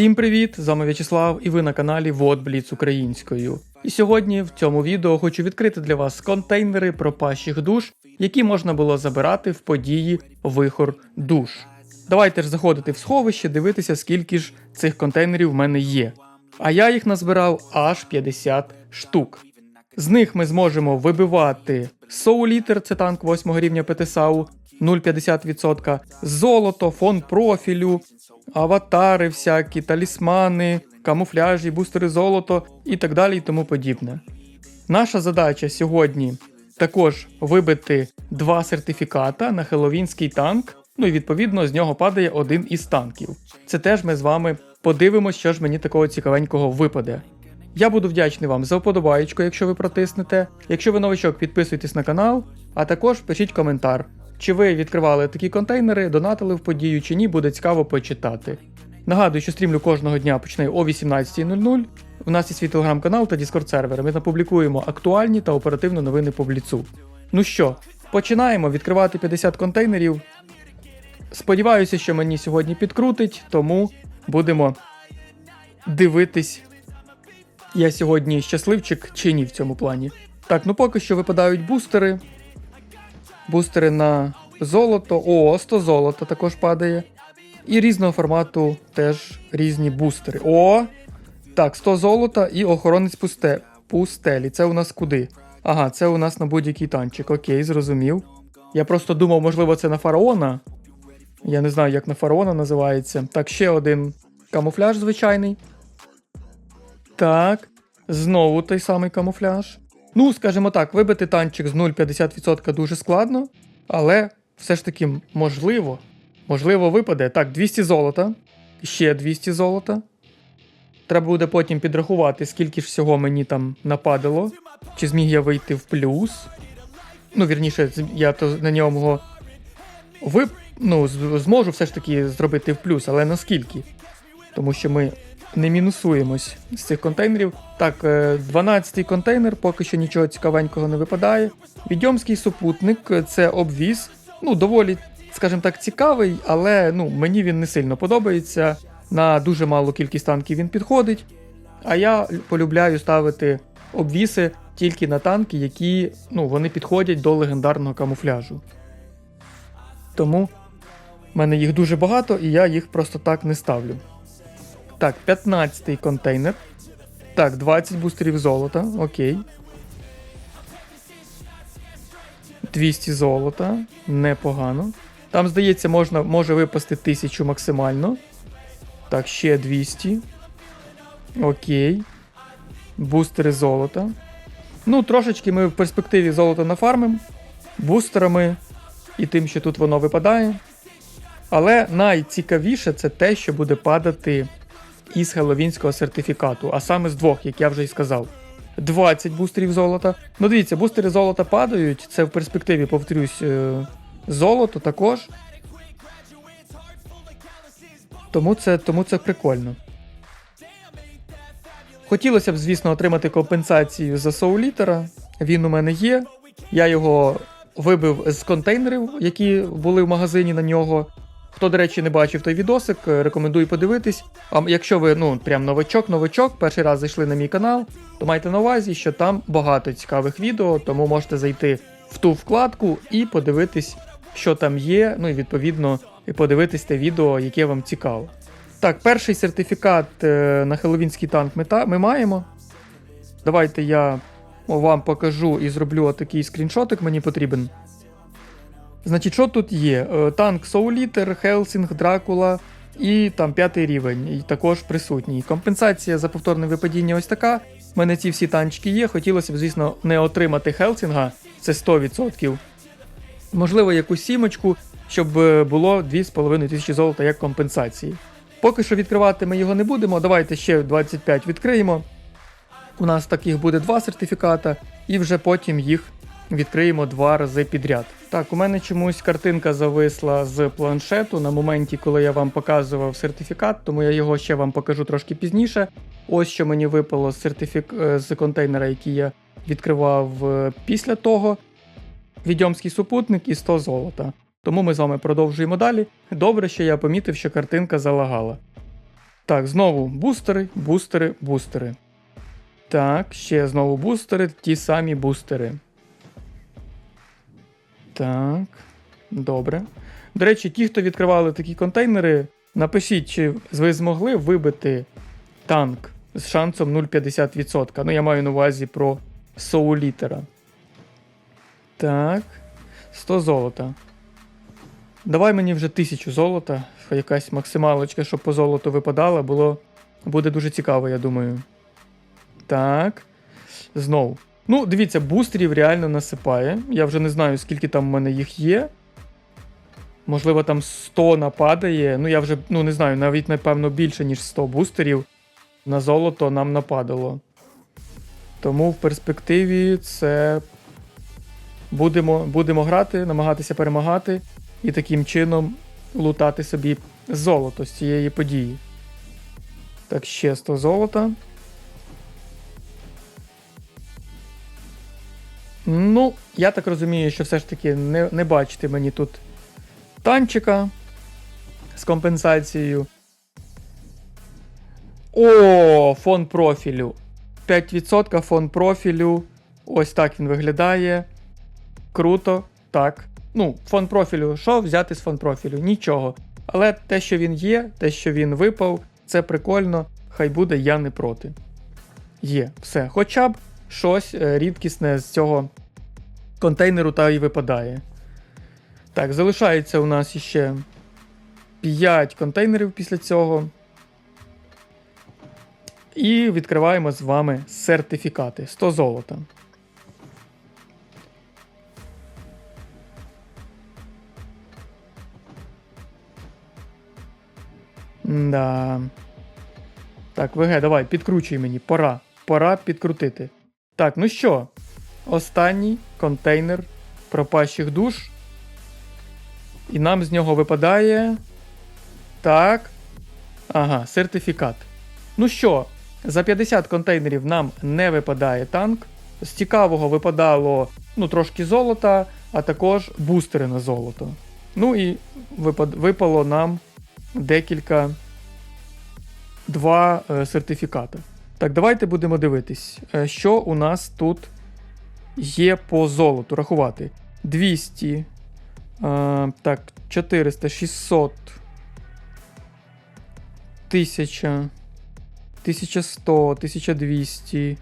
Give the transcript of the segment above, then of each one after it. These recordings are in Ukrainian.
Всім привіт! З вами В'ячеслав і ви на каналі Водбліц українською. І сьогодні в цьому відео хочу відкрити для вас контейнери пропащих душ, які можна було забирати в події Вихор душ. Давайте ж заходити в сховище, дивитися, скільки ж цих контейнерів в мене є. А я їх назбирав аж 50 штук. З них ми зможемо вибивати Соулітер, це танк 8 рівня ПТСАУ, 0,50%, золото, фон профілю, аватари всякі, талісмани, камуфляжі, бустери золото і так далі і тому подібне. Наша задача сьогодні також вибити два сертифіката на хеловінський танк. Ну і відповідно з нього падає один із танків. Це теж ми з вами подивимося, що ж мені такого цікавенького випаде. Я буду вдячний вам за вподобаєчку, якщо ви протиснете. Якщо ви новичок, підписуйтесь на канал, а також пишіть коментар, чи ви відкривали такі контейнери, донатили в подію чи ні, буде цікаво почитати. Нагадую, що стрімлю кожного дня починаю о 18.00. У нас є свій телеграм-канал та Discord сервер. Ми там публікуємо актуальні та оперативні новини по бліцу. Ну що, починаємо відкривати 50 контейнерів. Сподіваюся, що мені сьогодні підкрутить, тому будемо дивитись. Я сьогодні щасливчик чи ні в цьому плані. Так, ну поки що випадають бустери. Бустери на золото. О, 100 золота також падає. І різного формату теж різні бустери. О! Так, 100 золота і охоронець пусте... пустелі. Це у нас куди? Ага, це у нас на будь-який танчик. Окей, зрозумів. Я просто думав, можливо, це на фараона. Я не знаю, як на фараона називається. Так, ще один камуфляж звичайний. Так, знову той самий камуфляж. Ну, скажімо так, вибити танчик з 0,50% дуже складно, але все ж таки можливо. Можливо, випаде. Так, 200 золота. Ще 200 золота. Треба буде потім підрахувати, скільки ж всього мені там нападало. Чи зміг я вийти в плюс. Ну, вірніше, я то на ньому вип... ну, зможу все ж таки зробити в плюс, але наскільки? Тому що ми не мінусуємось з цих контейнерів. Так, 12-й контейнер, поки що нічого цікавенького не випадає. Відьомський супутник е, це обвіз. Ну, доволі, скажімо так, цікавий, але ну, мені він не сильно подобається. На дуже малу кількість танків він підходить. А я полюбляю ставити обвіси тільки на танки, які ну, вони підходять до легендарного камуфляжу. Тому в мене їх дуже багато, і я їх просто так не ставлю. Так, 15-й контейнер. Так, 20 бустерів золота, окей. 200 золота, непогано. Там, здається, можна, може випасти 1000 максимально. Так, ще 200. Окей. Бустери золота. Ну, трошечки ми в перспективі золото нафармим. Бустерами і тим, що тут воно випадає. Але найцікавіше це те, що буде падати із хеловінського сертифікату, а саме з двох, як я вже й сказав. 20 бустерів золота. Ну дивіться, бустери золота падають. Це в перспективі, повторюсь, е, золото також. Тому це, тому це прикольно. Хотілося б, звісно, отримати компенсацію за соулітера. Він у мене є. Я його вибив з контейнерів, які були в магазині на нього. Хто, до речі, не бачив той відосик, е, рекомендую подивитись. А якщо ви ну прям новачок, новачок, перший раз зайшли на мій канал, то майте на увазі, що там багато цікавих відео, тому можете зайти в ту вкладку і подивитись, що там є. Ну і відповідно і подивитись те відео, яке вам цікаво. Так, перший сертифікат е, на хеловінський танк ми, ми маємо. Давайте я вам покажу і зроблю отакий скріншотик, мені потрібен. Значить, що тут є? Е, Танк Соулітер, Хелсінг, Дракула і там п'ятий рівень, і також присутній. Компенсація за повторне випадіння ось така. У мене ці всі танчики є. Хотілося б, звісно, не отримати Хелсінга, це 100%. Можливо, якусь сімочку, щоб е, було 2,5 тисячі золота як компенсації. Поки що відкривати ми його не будемо. Давайте ще 25 відкриємо. У нас таких буде два сертифіката, і вже потім їх відкриємо два рази підряд. Так, у мене чомусь картинка зависла з планшету на моменті, коли я вам показував сертифікат, тому я його ще вам покажу трошки пізніше. Ось що мені випало з, сертифік... е, з контейнера, який я відкривав е, після того. Відьомський супутник і 100 золота. Тому ми з вами продовжуємо далі. Добре, що я помітив, що картинка залагала. Так, знову бустери, бустери, бустери. Так, ще знову бустери, ті самі бустери. Так, добре. До речі, ті, хто відкривали такі контейнери, напишіть, чи ви змогли вибити танк з шансом 0,50%. Ну, я маю на увазі про соулітера. Так. 100 золота. Давай мені вже 1000 золота. Якась максималочка, щоб по золоту випадала, було. Буде дуже цікаво, я думаю. Так. Знову. Ну, дивіться, бустерів реально насипає. Я вже не знаю, скільки там в мене їх є. Можливо, там 100 нападає. Ну, я вже ну, не знаю, навіть, напевно, більше, ніж 100 бустерів на золото нам нападало. Тому в перспективі це будемо, будемо грати, намагатися перемагати і таким чином лутати собі золото з цієї події. Так, ще 100 золота. Ну, я так розумію, що все ж таки не, не бачите мені тут танчика з компенсацією. О, фон профілю. 5% фон профілю. Ось так він виглядає. Круто. Так. Ну, фон профілю. Що взяти з фон профілю? Нічого. Але те, що він є, те, що він випав, це прикольно. Хай буде, я не проти. Є, все. Хоча б щось е, рідкісне з цього контейнеру та й випадає. Так, залишається у нас ще 5 контейнерів після цього. І відкриваємо з вами сертифікати 100 золота. Да. Так, ВГ, давай, підкручуй мені. Пора. Пора підкрутити. Так, ну що? Останній контейнер пропащих душ. І нам з нього випадає. Так. Ага, сертифікат. Ну що, за 50 контейнерів нам не випадає танк. З цікавого випадало ну, трошки золота, а також бустери на золото. Ну і випад... випало нам декілька два е, сертифікати. Так, давайте будемо дивитись, е, що у нас тут є по золоту. Рахувати. 200. Е, так, 400, 600. 1000. 1100, 1200,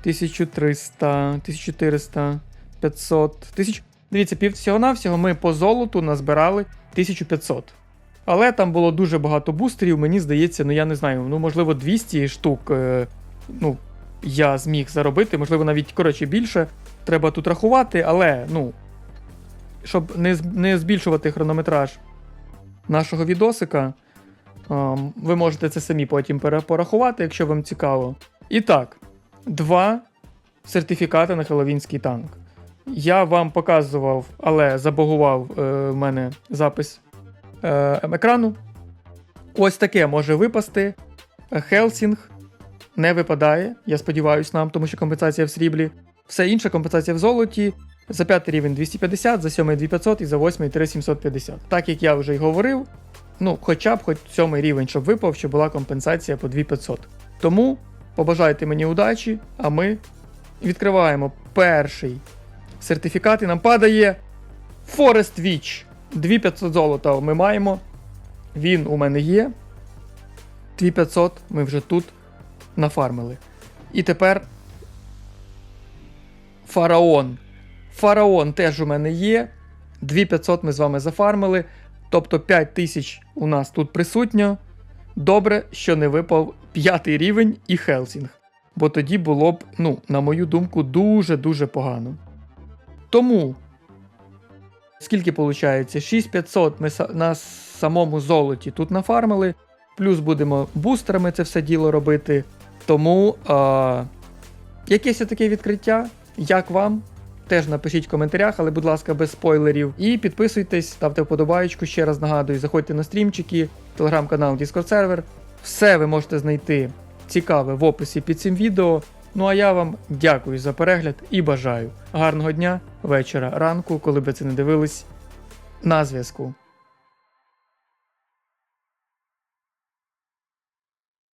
1300, 1400, 500, 1000. Дивіться, пів всього-навсього ми по золоту назбирали 1500. Але там було дуже багато бустерів, мені здається, ну я не знаю, ну можливо 200 штук е, ну, я зміг заробити, можливо, навіть коротше більше. Треба тут рахувати, але ну, щоб не, не збільшувати хронометраж нашого відосика, ем, ви можете це самі потім порахувати, якщо вам цікаво. І так, два сертифікати на хеловінський танк. Я вам показував, але забагував е, в мене запис екрану. Ось таке може випасти. Хелсінг не випадає, я сподіваюся нам, тому що компенсація в сріблі. Все інше компенсація в золоті. За п'ятий рівень 250, за сьомий 2500 і за восьмий 3750. Так як я вже й говорив, ну хоча б хоч сьомий рівень, щоб випав, щоб була компенсація по 2500. Тому побажайте мені удачі, а ми відкриваємо перший сертифікат і нам падає Forest Witch. 2500 золота ми маємо. Він у мене є. 2500 ми вже тут нафармили. І тепер фараон. Фараон теж у мене є. 2500 ми з вами зафармили. Тобто 5000 у нас тут присутньо. Добре, що не випав п'ятий рівень і Хелсінг. Бо тоді було б, ну, на мою думку, дуже-дуже погано. Тому, скільки виходить? 6500 ми на самому золоті тут нафармили. Плюс будемо бустерами це все діло робити. Тому а, якесь таке відкриття, як вам? Теж напишіть в коментарях, але, будь ласка, без спойлерів. І підписуйтесь, ставте вподобайку, ще раз нагадую, заходьте на стрімчики, телеграм-канал, Discord сервер. Все ви можете знайти цікаве в описі під цим відео. Ну а я вам дякую за перегляд і бажаю гарного дня, вечора, ранку, коли би це не дивились. На зв'язку.